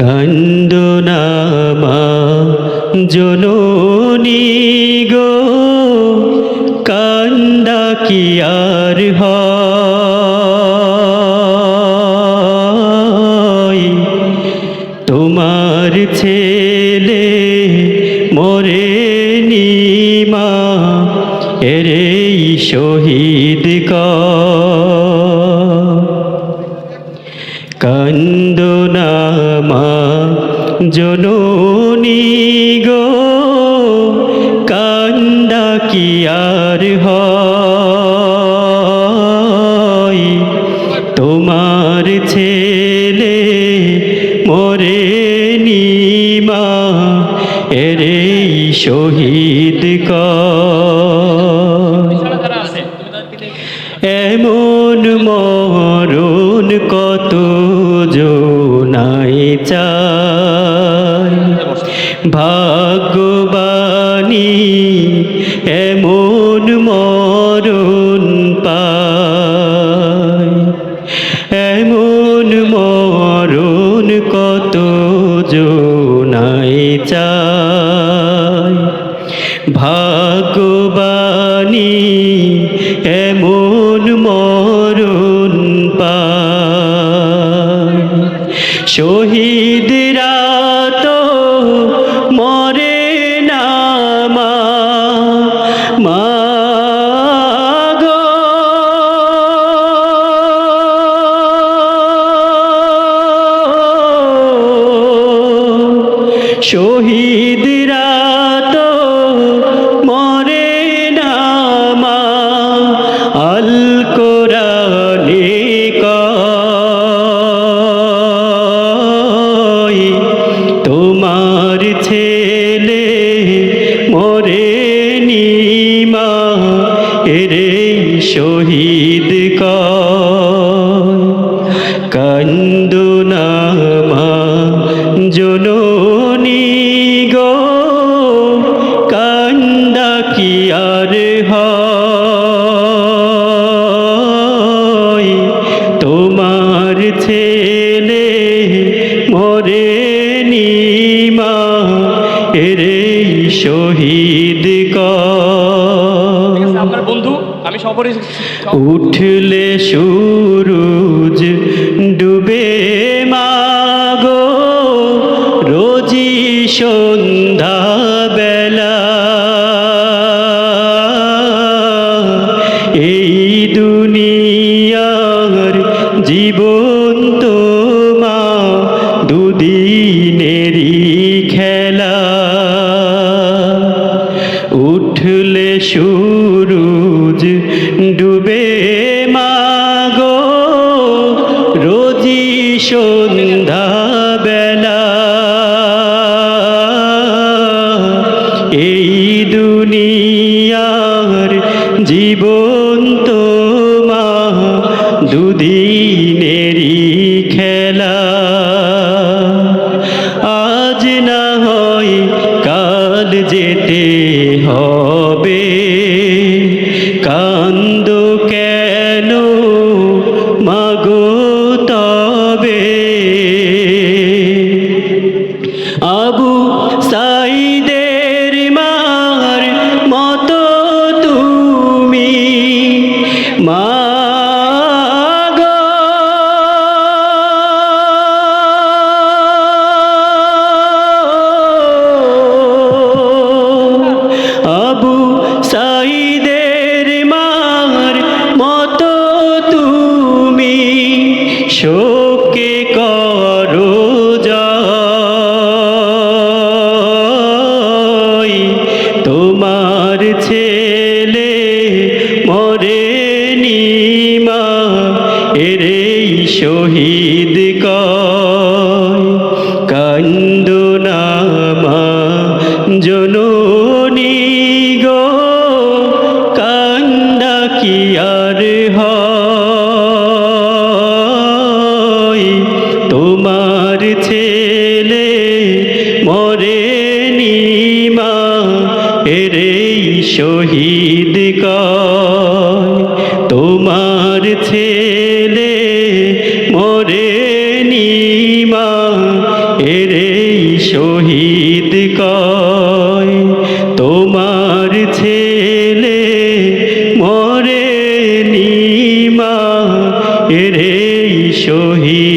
কান্দনামা জননী গো কান্দা কি আর তোমার ছেলে মরে নিমা এরে শহীদ কর। জননী গো কান্দা কি আর তোমার ছেলে মরে নিমা এরে শহীদ কর। ভাগ্যবাণী এমন মরণ এমন মরণ কত জোনাই চাই ভাগ্যবাণী এমন মরণ পায়। শহীদরা শহীদরা তো মরে না মা। আল কোরআনে তোমার ছেলে মরে নিমা এরে শহীদ কয়। এরে শহীদ আপনার বন্ধু আমি সপরি উঠলে সুরুজ ডুবে মাগো রোজি সন্ধ্যা বেলা। এই দুনিয়ার জীবন উঠলে সুরুজ ডুবে মাগো। রোজি সন্ধ্যা বেলা। এই দুনিয়ার জীবন মা দুদিনেরই হবে। এরে শহীদ কয় কান্দনামা জননী গো কান্দা কি আর হয়? তোমার ছেলে মরে নিমা এরে শহীদ কয়, তোমার ছেলে মরে নিমা এরে শহীদ কয়। তোমার ছেলে মরে নিমা এরে শহীদ